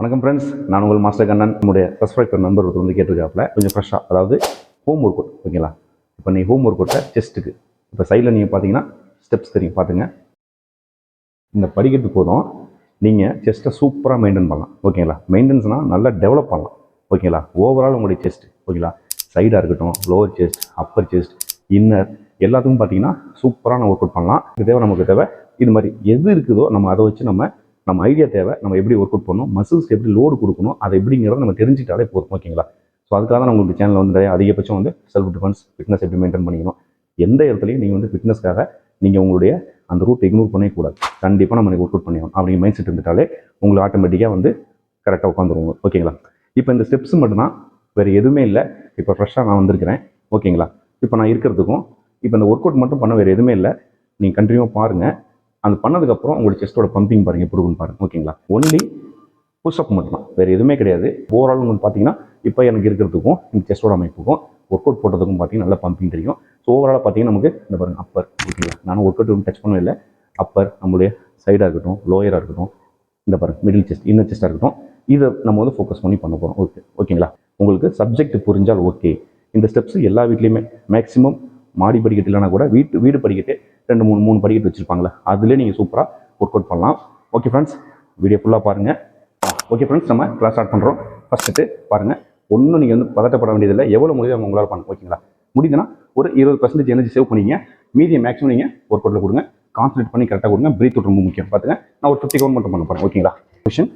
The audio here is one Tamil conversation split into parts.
வணக்கம் ஃப்ரெண்ட்ஸ் நான் உங்கள் மாஸ்டர் கண்ணன். நம்முடைய சப்ஸ்கிரைபர் நம்பர் ஒருத்தர் வந்து கேட்டிருக்காப்புல. கொஞ்சம் ஃப்ரெஷ்ஷாக அதாவது ஹோம் ஒர்க் அவுட் ஓகேங்களா இப்போ நீ ஹோம் ஒர்க் அவுட்டை செஸ்ட்டுக்கு இப்போ சைடில் நீங்கள் பார்த்தீங்கன்னா ஸ்டெப்ஸ் தெரியும். பார்த்துங்க இந்த படிக்கட்டு போதும் நீங்கள் செஸ்ட்டை சூப்பராக மெயின்டைன் பண்ணலாம். ஓகேங்களா மெயின்டெனன்ஸ்னால் நல்லா டெவலப் பண்ணலாம். ஓகேங்களா ஓவரால் உங்களுடைய செஸ்ட் ஓகேங்களா சைடாக இருக்கட்டும் lower chest upper chest inner எல்லாத்துக்கும் பார்த்தீங்கன்னா சூப்பரான ஒர்க் அவுட் பண்ணலாம். இது தேவை நமக்கு தேவை இது மாதிரி எது இருக்குதோ நம்ம அதை வச்சு நம்ம நம்ம ஐடியா தேவை நம்ம எப்படி ஒர்க் அவுட் பண்ணணும் மசில்ஸ்க்கு எப்படி லோடு கொடுக்கணும் அதை எப்படிங்கிறத நம்ம தெரிஞ்சுட்டாலே போதும் ஓகேங்களா ஸோ அதுக்காக தான் உங்களுக்கு சேனலில் வந்து நிறைய அதிகபட்சம் வந்து செல்ஃப் டிஃபென்ஸ் ஃபிட்னஸ் எப்படி மெயின்டைன் பண்ணிக்கணும். எந்த இடத்துலையும் நீங்கள் வந்து ஃபிட்னஸ்க்காக நீங்கள் உங்களுடைய அந்த ரூட் இக்னோர் பண்ணவே கூடாது கண்டிப்பாக நம்ம ஒர்க் அவுட் பண்ணிடணும் அப்படிங்கிற மைண்ட் செட் இருந்துட்டாலே உங்களுக்கு ஆட்டோமேட்டிக்காக வந்து கரெக்டாக உட்காந்துருவோங்க ஓகேங்களா இப்போ இந்த ஸ்டெப்ஸ் மட்டும்தான் வேறு எதுவுமே இல்லை. இப்போ ஃப்ரெஷ்ஷாக நான் வந்திருக்கிறேன் ஓகேங்களா இப்போ நான் இருக்கிறதுக்கும் இப்போ இந்த ஒர்க் அவுட் மட்டும் பண்ண வேறு எதுவுமே இல்லை. நீங்கள் கண்டினியூவாக பாருங்கள் அந்த பண்ணதுக்கப்புறம் உங்களோட செஸ்ட்டோட பம்பிங் பாருங்கள் எப்படி இருக்குன்னு பாருங்கள் ஓகேங்களா ஒன்லி புஷ்அப் மட்டும்தான் வேறு எதுவுமே கிடையாது. ஓவரால் உங்களுக்கு பார்த்தீங்கன்னா இப்போ எனக்கு இருக்கிறதுக்கும் இந்த செஸ்டோட அமைப்புக்கும் ஒர்க் அவுட் போட்டதுக்கும் பார்த்தீங்கன்னா நல்லா பம்பிங் தெரியும். ஸோ ஓவராலாக பார்த்தீங்கன்னா நமக்கு இந்த பாருங்க அப்பர் ஓகேங்களா நானும் ஒர்க் அவுட் டச் பண்ணவே இல்லை. அப்பர் நம்மளுடைய சைடாக இருக்கட்டும் லோயராக இருக்கட்டும் இந்த பாருங்க மிடில் செஸ்ட் இன்னர் செஸ்ட்டாக இருக்கட்டும் இதை நம்ம வந்து ஃபோக்கஸ் பண்ணி பண்ண போகிறோம் ஓகே ஓகேங்களா உங்களுக்கு சப்ஜெக்ட் புரிஞ்சால் ஓகே இந்த ஸ்டெப்ஸ் எல்லா வீட்லேயுமே மேக்ஸிமம் மாடி படிக்கட்டு இல்லைனா கூட வீட்டு வீடு படிக்கட்டு ரெண்டு மூணு மூணு படிக்கட்டு வச்சுருப்பாங்களே அதுலேயே நீங்கள் சூப்பராக ஒர்க் அவுட் பண்ணலாம். ஓகே ஃப்ரெண்ட்ஸ் வீடியோ ஃபுல்லாக பாருங்கள் ஓகே ஃப்ரெண்ட்ஸ் நம்ம கிளாஸ் ஸ்டார்ட் பண்ணுறோம் ஃபஸ்ட்டு பாருங்கள் ஒன்றும் நீங்கள் வந்து பதட்டப்பட வேண்டியதில்லை. எவ்வளோ முடியுதோ உங்களால் பண்ண ஓகேங்களா முடியுதுன்னா ஒரு இருபது பர்சன்டேஜ் எனர்ஜி சேவ் பண்ணிங்க. மீதியை மேக்ஸிமம் நீங்கள் ஒர்க் அவுட்டில் கொடுங்க. கான்சன்ட்ரேட் பண்ணி கரெக்டாக கொடுங்க. பிரீத் அவுட் ரொம்ப முக்கியம். பார்த்துங்க நான் ஒரு ஃபிஃப்டி கவுண்ட் மட்டும் பண்ண போகிறேன் ஓகேங்களா கொஷின்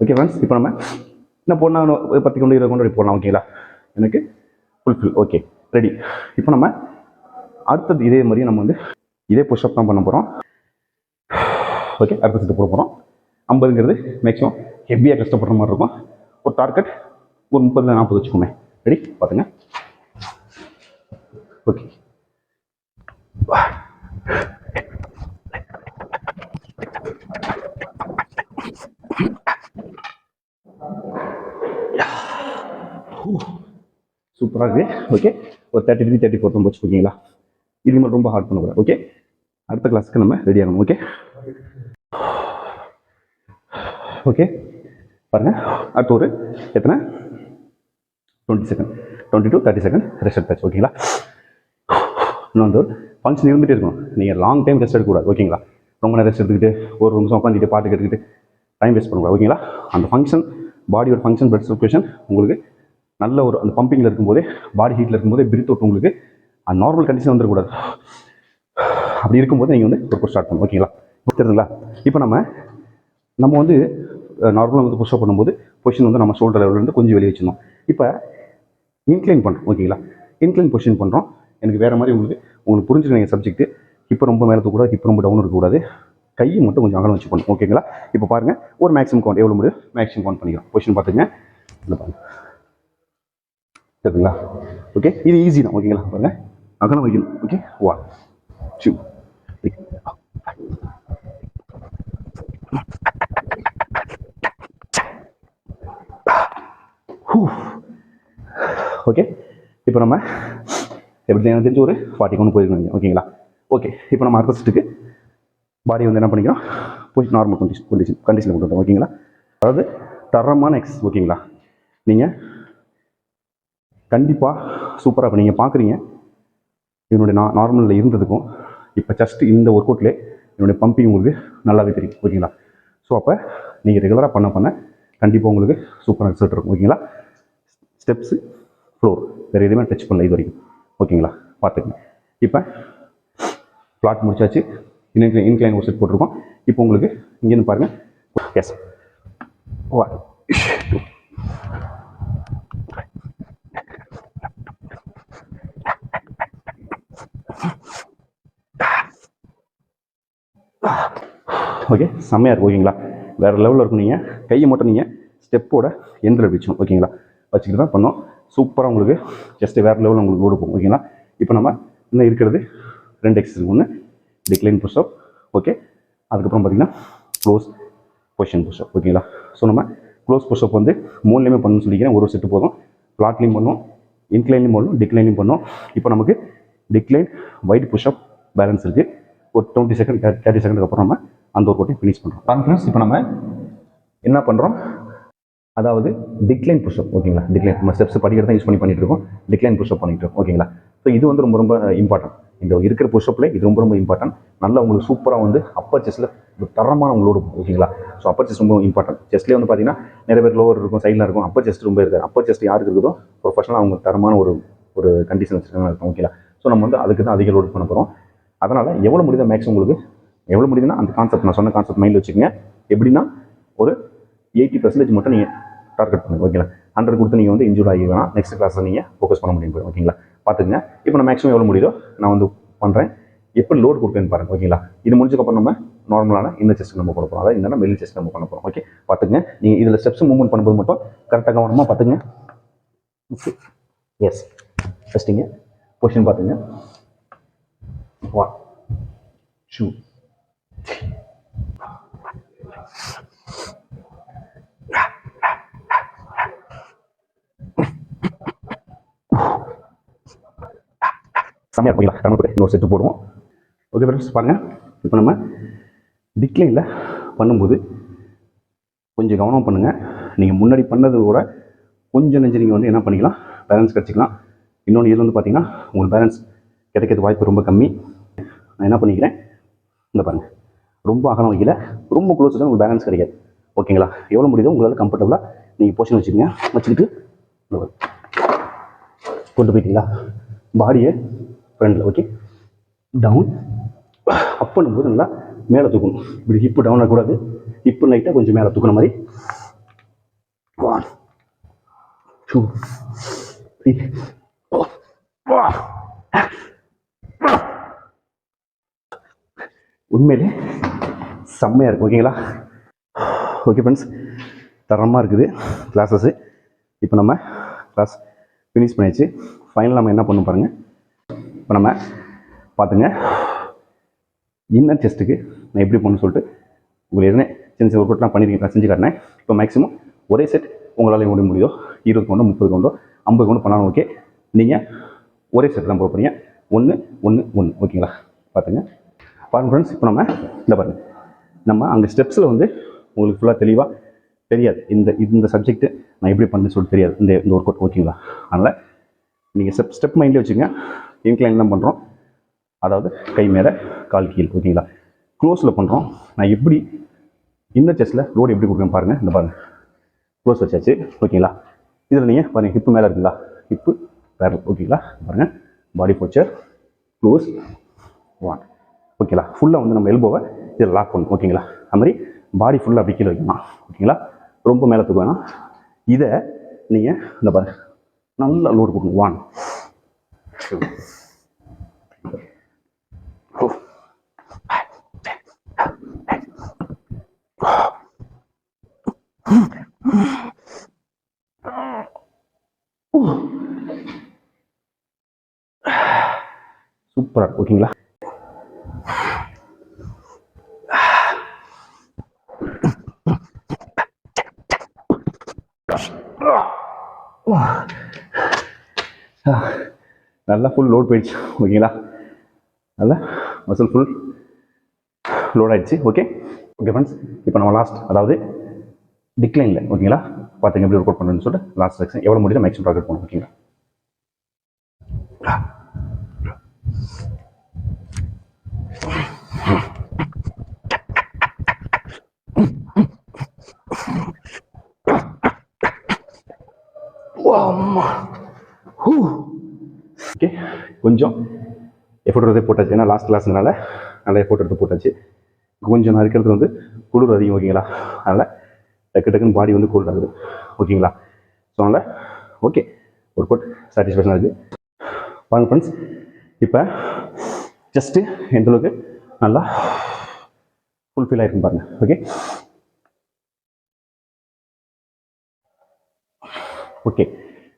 ஓகே ஃப்ரெண்ட்ஸ் இப்போ நம்ம என்ன போடலாம் ஒரு பத்து கொண்டு இருபது கொண்டு போடலாம் ஓகேங்களா எனக்கு ஃபுல்ஃபில் ஓகே ரெடி இப்போ நம்ம அடுத்தது இதே மாதிரி நம்ம வந்து இதே புஷ்அப் தான் பண்ண போகிறோம் ஓகே அடுத்த செட்டு போட போகிறோம் ஐம்பதுங்கிறது மேக்ஸிமம் ஹெவியாக கஷ்டப்படுற மாதிரி இருக்கும். ஒரு டார்கெட் ஒரு முப்பதுல நாற்பது வச்சுக்கோங்க ரெடி பார்த்துங்க. ஓகே சூப்பராக இருக்குது ஓகே ஒரு தேர்ட்டி த்ரீ தேர்ட்டி ஃபோர் தான் வச்சுக்கோங்களா இது மட்டும் ரொம்ப ஹார்ட் பண்ணக்கூடாது. ஓகே அடுத்த கிளாஸ்க்கு நம்ம ரெடி ஆகணும். ஓகே ஓகே பாருங்க. அடுத்து ஒரு எத்தனை? Twenty second twenty to thirty second rest எடுத்தாச்சு. ஓகேங்களா இன்னும் ஃபங்க்ஷன் இருந்துகிட்டே இருக்கணும். நீங்கள் லாங் டைம் ரெஸ்ட் எடுக்கக்கூடாது. ஓகேங்களா ரொம்ப நேரம் ரெஸ்ட் எடுத்துக்கிட்டு ஒரு நிமிஷம் உட்காந்துட்டு பாட்டு கேட்டுக்கிட்டு டைம் வேஸ்ட் பண்ணக்கூடாது. ஓகேங்களா அந்த ஃபங்க்ஷன் பாடியோட ஃபங்க்ஷன் பிளட் சர்க்குலேஷன் உங்களுக்கு நல்ல ஒரு அந்த பம்பிங்கில் இருக்கும்போதே பாடி ஹீட்டில் இருக்கும்போதே பிரித்து விட்டு உங்களுக்கு அந்த நார்மல் கண்டிஷன் வந்துடக்கூடாது. அப்படி இருக்கும்போது நீங்கள் வந்து ஒர்க் ஸ்டார்ட் பண்ணணும். ஓகேங்களா தெரியுதுங்களா? இப்போ நம்ம நம்ம வந்து நார்மலாக வந்து புஷ்அப் பண்ணும்போது பொசிஷன் வந்து நம்ம ஷோல்டர் லெவலிருந்து கொஞ்சம் வெளியே வச்சிருந்தோம் இப்போ இன்க்ளைன் பண்ணுறோம் ஓகேங்களா இன்க்ளைன் பொசிஷன் பண்ணுறோம் எனக்கு வேறு மாதிரி உங்களுக்கு உங்களுக்கு புரிஞ்சுக்கணும் சப்ஜெக்ட் இப்போ ரொம்ப மேலே இருக்கக்கூடாது இப்போ ரொம்ப டவுன் இருக்கக்கூடாது. கையை மட்டும் கொஞ்சம் அகலம் வச்சு ஓகேங்களா இப்போ பாருங்கள் ஒரு மேக்ஸிமம் கவுண்ட் எவ்வளோ முடியும் மேக்ஸிமம் கவுண்ட் பண்ணிக்கலாம் கொஷின் பார்த்துங்க இல்லை பாருங்க. சரிங்களா? ஓகே இது ஈஸி தான் ஓகேங்களா பாருங்க. அகலம் வைக்கணும் ஓகே ஒன் டூ ஓகே இப்போ நம்ம எப்படி எனக்கு தெரிஞ்சு ஒரு ஃபார்ட்டி கொண்டு போயிருக்கணும் ஓகேங்களா ஓகே இப்போ நம்ம அடுத்த பாடி வந்து என்ன பண்ணிக்கிறோம் போய் நார்மல் கண்டிஷன் கண்டிஷன் கண்டிஷனில் கொண்டு வந்தோம் ஓகேங்களா அதாவது தரமான எக்ஸ் ஓகேங்களா நீங்கள் கண்டிப்பாக சூப்பராக இப்போ நீங்கள் பார்க்குறீங்க என்னுடைய நா நார்மலில் இருந்ததுக்கும் இப்போ ஜஸ்ட் இந்த ஒர்க் அவுட்லேயே என்னுடைய பம்பிங் உங்களுக்கு நல்லாவே தெரியும். ஓகேங்களா ஸோ அப்போ நீங்கள் ரெகுலராக பண்ண பண்ண கண்டிப்பாக உங்களுக்கு சூப்பராக ரிசல்ட் இருக்கும். ஓகேங்களா ஸ்டெப்ஸு ஃப்ளோர் வேறு எதுவுமே டச் பண்ணல இது வரைக்கும். ஓகேங்களா? பார்த்துக்கங்க. இப்போ பிளாட் முடிச்சாச்சு. இன்க்ளைன் இன்க்ளைன் ஒரு செட் போட்டிருக்கோம். இப்போ உங்களுக்கு இங்கேருந்து பாருங்கள் எஸ் ஒன் ஓகே செம்மையாக இருக்கும் ஓகேங்களா? வேறு லெவலில் இருக்கும் நீங்கள் கையை மட்டும் நீங்கள் ஸ்டெப்போட எண்டில் வச்சுக்கணும் ஓகேங்களா? வச்சுக்கிட்டு தான் பண்ணோம் சூப்பராக உங்களுக்கு ஜஸ்ட் வேறு லெவலில் உங்களுக்கு கொடுப்போம் ஓகேங்களா இப்போ நம்ம இன்னும் இருக்கிறது? ரெண்டு எக்ஸசைஸ் ஒன்று டிக்ளைன் புஷ்அப் ஓகே அதுக்கப்புறம் பார்த்தீங்கன்னா க்ளோஸ் பொஷன் புஷ்அப் ஓகேங்களா ஸோ நம்ம க்ளோஸ் புஷ்அப் வந்து மூணுலேயுமே பண்ணணும்னு சொல்லிக்கிறேன். ஒரு செட்டு போதும். பிளாட்லையும் பண்ணுவோம் இன்க்ளைன்லையும் பண்ணுவோம் டிக்ளைன்லையும் பண்ணோம். இப்போ நமக்கு டிக்ளைன் வைட் புஷ்அப் பேலன்ஸ் இருக்குது ஒரு டுவெண்ட்டி செகண்ட் தேர்ட்டி செகண்டுக்கு அப்புறம் நம்ம அந்த ஒரு கோட்டையும் ஃபினிஷ் பண்ணுறோம் இப்போ நம்ம என்ன பண்ணுறோம் அதாவது டிக்ளைன் புஷ்அப் ஓகேங்களா டிக்ளைன் நம்ம ஸ்டெப்ஸ் படிக்கிறது தான் யூஸ் பண்ணி பண்ணிட்டு இருக்கோம் டிக்ளைன் புஷ்அப் பண்ணிட்டு இருக்கோம் ஓகேங்களா ஸோ இது வந்து ரொம்ப ரொம்ப இம்பார்ட்டன்ட் இந்த இருக்கிற புஷ்அப்பில் இது ரொம்ப ரொம்ப இம்பார்ட்டன்ட் நல்லா உங்களுக்கு சூப்பராக வந்து அப்பர் செஸ்ட்டில் ஒரு தரமான உங்களோட ஓகேங்களா ஸோ அப்பர் செஸ்ட் ரொம்ப இம்பார்ட்டன்ட் செஸ்ட்லேயே வந்து பார்த்தீங்கன்னா நிறைய பேர் லோவர் இருக்கும் சைடில் இருக்கும் அப்பர் செஸ்ட் ரொம்ப இருக்காது. அப்பர் செஸ்ட் யாருக்கு இருக்குதோ ப்ரொஃபஷனலாக அவங்க தரமான ஒரு ஒரு கண்டிஷன் வச்சுருக்காங்க இருக்கும் ஓகேங்களா ஸோ நம்ம வந்து அதுக்கு தான் அதிக லோட் பண்ண போகிறோம் அதனால் எவ்வளோ முடியுதோ மேக்ஸிமம் உங்களுக்கு எவ்வளோ முடியுதுன்னா அந்த கான்செப்ட் நான் சொன்ன கான்செப்ட் மைண்டில் வச்சுக்கோங்க. எப்படின்னா ஒரு எயிட்டி பர்சன்டேஜ் மட்டும் நீங்கள் டார்கெட் பண்ணுங்க ஓகேங்களா ஹண்ட்ரட் கொடுத்து நீங்கள் வந்து இன்ஜூர் ஆகி வேணாம் நெக்ஸ்ட் கிளாஸில் நீங்கள் ஃபோக்கஸ் பண்ண முடியும் ஓகேங்களா பார்த்துங்க இப்போ நான் மேக்ஸிமம் எவ்வளோ முடியுதோ நான் வந்து பண்ணுறேன் எப்படி லோட் கொடுக்குறேன்னு பாருங்க ஓகேங்களா இது முடிஞ்சக்கப்புறம் நம்ம நார்மலான இந்த செஸ்ட் நம்ம பண்ண போகிறோம் அதாவது இந்த மெல்லி செஸ்ட் நம்ம பண்ண போகிறோம் ஓகே பார்த்துங்க நீங்கள் இதில் ஸ்டெப்ஸ் மூவ்மெண்ட் பண்ணும்போது மட்டும் கரெக்டாக கவனமாக பார்த்துங்க எஸ் ஃபஸ்ட்டுங்க பொசிஷன் பார்த்துங்க ஒன் டூ செம்மையாக போயிடலாம் கணக்கு இன்னொரு செட்டு போடுவோம். ஓகே ஃப்ரெண்ட்ஸ் பாருங்கள் இப்போ நம்ம டிக்ளைனில் பண்ணும்போது கொஞ்சம் கவனம் பண்ணுங்கள் நீங்கள் முன்னாடி பண்ணது கூட கொஞ்சம் நெஞ்சு நீங்கள் வந்து என்ன பண்ணிக்கலாம்? பேலன்ஸ் கிடச்சிக்கலாம். இன்னொன்று இதில் வந்து பார்த்தீங்கன்னா உங்களுக்கு பேலன்ஸ் கிடைக்கிறது வாய்ப்பு ரொம்ப கம்மி. நான் என்ன பண்ணிக்கிறேன்? இந்த பாருங்கள் ரொம்ப அகலம் வைக்கல. ரொம்ப க்ளோஸ் வச்சா உங்களுக்கு பேலன்ஸ் கிடைக்காது. ஓகேங்களா எவ்வளோ முடியுதோ உங்களால் கம்ஃபர்டபுளாக நீங்கள் பொசிஷன் வச்சுக்கோங்க. வச்சுக்கிட்டு கொண்டு போயிட்டீங்களா? பாடியை ஃப்ரெண்டில் ஓகே டவுன் அப் பண்ணும்போது நல்லா மேலே தூக்கணும். இப்படி ஹிப்பு டவுன் ஆகக்கூடாது. ஹிப்பு லைட்டாக கொஞ்சம் மேலே தூக்குன மாதிரி. ஒன் டூ த்ரீ உண்மையிலே செம்மையாக இருக்கும் ஓகேங்களா ஓகே ஃப்ரெண்ட்ஸ் தரமாக இருக்குது கிளாஸஸ்ஸு இப்போ நம்ம கிளாஸ் ஃபினிஷ் பண்ணியாச்சு. ஃபைனல் நம்ம என்ன பண்ணணும் பாருங்கள் இப்போ நம்ம பார்த்துங்க. இன்னர் செஸ்ட்டுக்கு நான் எப்படி பண்ணணும்னு சொல்லிட்டு உங்களுக்கு எதுனே சின்ன சின்ன ஒர்க் அவுட்லாம் பண்ணியிருக்கேன் நான் செஞ்சு காட்டினேன் இப்போ மேக்ஸிமம் ஒரே செட் உங்களால் எப்படி முடியுதோ? இருபது கொண்டோ முப்பது கொண்டோ ஐம்பது கொண்டு பண்ணாலும் ஓகே நீங்கள் ஒரே செட் தான் போகிறீங்க ஒன்று ஒன்று ஒன்று ஓகேங்களா பார்த்துங்க. பாருங்க ஃப்ரெண்ட்ஸ் இப்போ நம்ம இந்த பாருங்க. நம்ம அங்கே ஸ்டெப்ஸில் வந்து உங்களுக்கு ஃபுல்லாக தெளிவாக தெரியாது. இந்த இந்த சப்ஜெக்ட்டு நான் எப்படி பண்ணுன்னு சொல்லிட்டு தெரியாது. இந்த இந்த ஒர்க் அவுட் ஓகேங்களா அதனால் நீங்கள் ஸ்டெப் ஸ்டெப் மைண்டில் வச்சுங்க இன்க்ளைன் தான் பண்ணுறோம் அதாவது கை மேலே கால் கீழ் ஓகேங்களா க்ளோஸில் பண்ணுறோம் நான் எப்படி இந்த செஸ்ட்டில் லோடு எப்படி கொடுக்குறேன் பாருங்கள் இந்த பாருங்கள் க்ளோஸ் வச்சாச்சு ஓகேங்களா இதில் நீங்கள் பாருங்கள் ஹிப்பு மேலே இருக்குங்களா? ஹிப்பு வேறு ஓகேங்களா? பாருங்கள் பாடி போச்சர் க்ளோஸ் ஒன் ஓகேங்களா? ஃபுல்லாக வந்து நம்ம எல்போவை இதில் லாக் பண்ணணும் ஓகேங்களா? அது மாதிரி பாடி ஃபுல்லாக அப்படி கீழே வைக்கணும் ஓகேங்களா? ரொம்ப மேலே தூக்க வேணாம். இதை நீங்கள் இந்த பாருங்கள் நல்லா லோடு கொடுக்கணும் one Super, aku gila. Wah. Ah. நல்லா ஃபுல் லோட் போயிடுச்சு ஓகேங்களா? நல்லா மசில் ஃபுல் லோட் ஆயிடுச்சு ஓகே ஓகே ஃப்ரெண்ட்ஸ் இப்போ நம்ம லாஸ்ட் அதாவது டிக்ளைனில் ஓகேங்களா? பார்த்துங்க எப்படி ஒர்க் அவுட் பண்ணுறேன்னு சொல்லிட்டு லாஸ்ட் செக்ஷன் எவ்வளோ முடியுதோ மேக்ஸிமம் டார்கெட் பண்ணும் ஓகேங்களா? ஓகே கொஞ்சம் எஃபோர்ட் எடுத்து போட்டாச்சு. ஏன்னா லாஸ்ட் கிளாஸ்னால நல்லா எஃபோர்ட் எடுத்து போட்டாச்சு. கொஞ்சம் நான் இருக்கிறது வந்து குளிர் அதிகம் ஓகேங்களா அதனால் டக்கு டக்குன்னு பாடி வந்து கூல் ஆகுது. ஓகேங்களா ஸோ அதனால் ஓகே ஒர்க் அவுட் சாட்டிஸ்ஃபேக்ஷனாக இருக்குது பாருங்க ஃப்ரெண்ட்ஸ் இப்போ ஜஸ்ட்டு எந்த அளவுக்கு நல்லா ஃபுல்ஃபில் ஆகிருக்கும் பாருங்கள் ஓகே ஓகே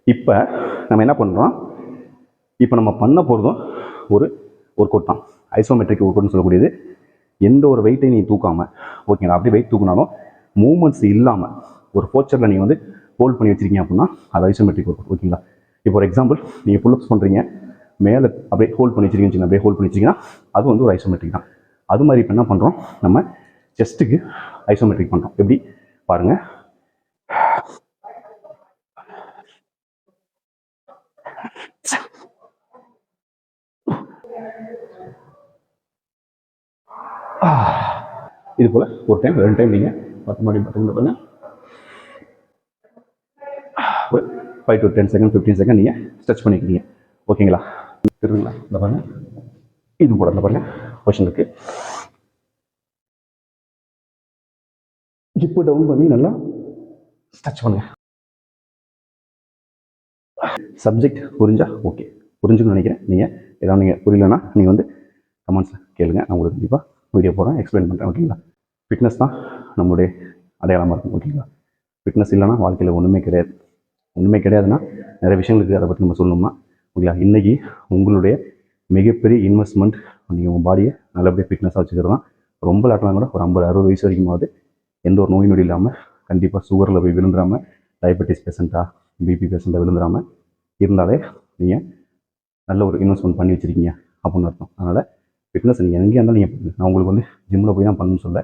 இப்போ நம்ம என்ன பண்ணுறோம் இப்போ நம்ம பண்ண போகிறதும் ஒரு ஒர்க் அவுட் தான். ஐசோமெட்ரிக் ஒர்க் அவுட்னு சொல்லக்கூடியது. எந்த ஒரு வெயிட்டையும் நீ தூக்காமல் ஓகேங்களா அப்படி வெயிட் தூக்கினாலும் மூமெண்ட்ஸ் இல்லாமல் ஒரு போச்சரில் நீங்கள் வந்து ஹோல்ட் பண்ணி வச்சிருக்கீங்க அப்படின்னா அது ஐசோமெட்ரிக் ஒர்க் ஓகேங்களா இப்போ ஒரு எக்ஸாம்பிள் நீங்கள் புல்லப்ஸ் பண்ணுறீங்க மேலே அப்படியே ஹோல்ட் பண்ணி வச்சிருக்கீங்க அப்படியே ஹோல்ட் பண்ணி வச்சிங்கன்னா அது வந்து ஒரு ஐசோமெட்ரிக் தான். அது மாதிரி இப்போ என்ன பண்ணுறோம் நம்ம செஸ்ட்டுக்கு ஐசோமெட்ரிக் பண்ணுறோம் எப்படி? பாருங்கள் இது போல் ஒரு டைம் ரெண்டு டைம் நீங்கள் பத்து மணி பார்த்தீங்கன்னா பாருங்கள் ஒரு five to ten second fifteen second நீங்கள் ஸ்ட்ரெச் பண்ணிக்கிறீங்க ஓகேங்களா இருக்குங்களா இந்த பாருங்கள் இது கூட இந்த பாருங்கள் கொஷின் இருக்கு. ஜிப்பு டவுன் பண்ணி நல்லா ஸ்ட்ரெச் பண்ணுங்க. சப்ஜெக்ட் புரிஞ்சா ஓகே புரிஞ்சுக்கணும்னு நினைக்கிறேன். நீங்கள் ஏதாவது நீங்கள் புரியலன்னா நீங்கள் வந்து கமெண்ட்ஸில் கேளுங்க. நான் உங்களுக்கு கண்டிப்பாக வீடியோ போகிறேன் எக்ஸ்பிளைன் பண்ணுறேன் ஓகேங்களா ஃபிட்னஸ் தான் நம்மளுடைய அடையாளமாக இருக்கும் ஓகேங்களா ஃபிட்னஸ் இல்லைன்னா வாழ்க்கையில் ஒன்றுமே கிடையாது. ஒன்றுமே கிடையாதுன்னா நிறைய விஷயங்களுக்கு அதை பற்றி நம்ம சொல்லணும்னா ஓகேங்களா இன்றைக்கி உங்களுடைய மிகப்பெரிய இன்வெஸ்ட்மெண்ட் நீங்கள் உங்கள் பாடியை நல்லபடியாக ஃபிட்னஸாக வச்சுக்கிறது தான். ரொம்ப லாட்டெலாம் கூட ஒரு ஐம்பது அறுபது வயசு வரைக்குமாவது எந்த ஒரு நோய் நொடி இல்லாமல் கண்டிப்பாக சுகரில் போய் விழுந்துடாமல் டயபெட்டிஸ் பேஷண்ட்டாக பிபி பேஷண்ட்டாக விழுந்துடாமல் இருந்தாலே நீங்கள் நல்ல ஒரு இன்வெஸ்ட்மெண்ட் பண்ணி வச்சுருக்கீங்க அப்படின்னு அர்த்தம். அதனால் ஃபிட்னஸ் நீங்கள் எங்கேயா இருந்தாலும் நீங்கள் நான் உங்களுக்கு வந்து ஜிம்மில் போய் தான் பண்ணணும்னு சொல்ல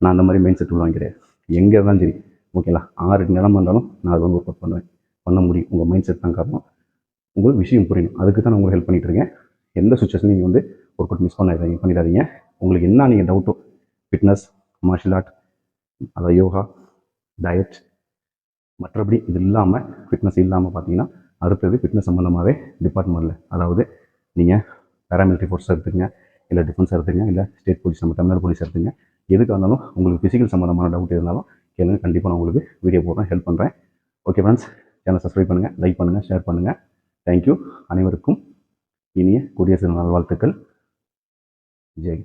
நான் அந்த மாதிரி மைண்ட் செட் உள்ள எங்கே இருந்தாலும் சரி ஓகேங்களா ஆறு நிலம இருந்தாலும் நான் அது வந்து ஒர்க் அவுட் பண்ணுவேன். பண்ண முடியும். உங்கள் மைண்ட் செட் தான் காரணம். உங்களுக்கு விஷயம் புரியணும் அதுக்கு தான் நான் உங்களுக்கு ஹெல்ப் பண்ணிட்டு இருக்கேன். எந்த சுச்சுவேஷன் நீங்கள் வந்து ஒர்க் அவுட் மிஸ் பண்ணாதீங்க பண்ணிடாதீங்க. உங்களுக்கு என்ன நீங்கள் டவுட்டோ ஃபிட்னஸ் மார்ஷியல் ஆர்ட் அதாவது யோகா டயட் மற்றபடி இது இல்லாமல் ஃபிட்னஸ் இல்லாமல் பார்த்தீங்கன்னா அடுத்தது ஃபிட்னஸ் சம்மந்தமாகவே டிபார்ட்மெண்ட்டில் அதாவது நீங்கள் பேராமிலிட்ரி ஃபோர்ஸ் எடுத்துங்க இல்லை டிஃபென்ஸ் எடுத்துங்க இல்லை ஸ்டேட் போலீஸ் நம்ம தமிழ்நாடு போலீஸ் எடுத்துங்க எதுக்காக இருந்தாலும் உங்களுக்கு ஃபிசிக்கல் சம்மந்தமான டவுட் இருந்தாலும் கேளுங்க. கண்டிப்பாக நான் உங்களுக்கு வீடியோ போடுறேன் ஹெல்ப் பண்ணுறேன் ஓகே ஃப்ரெண்ட்ஸ் சேனல் சப்ஸ்கிரைப் பண்ணுங்கள் லைக் பண்ணுங்கள் ஷேர் பண்ணுங்கள் தேங்க்யூ அனைவருக்கும் இனிய குடியரசு நல்வாழ்த்துக்கள். ஜெய்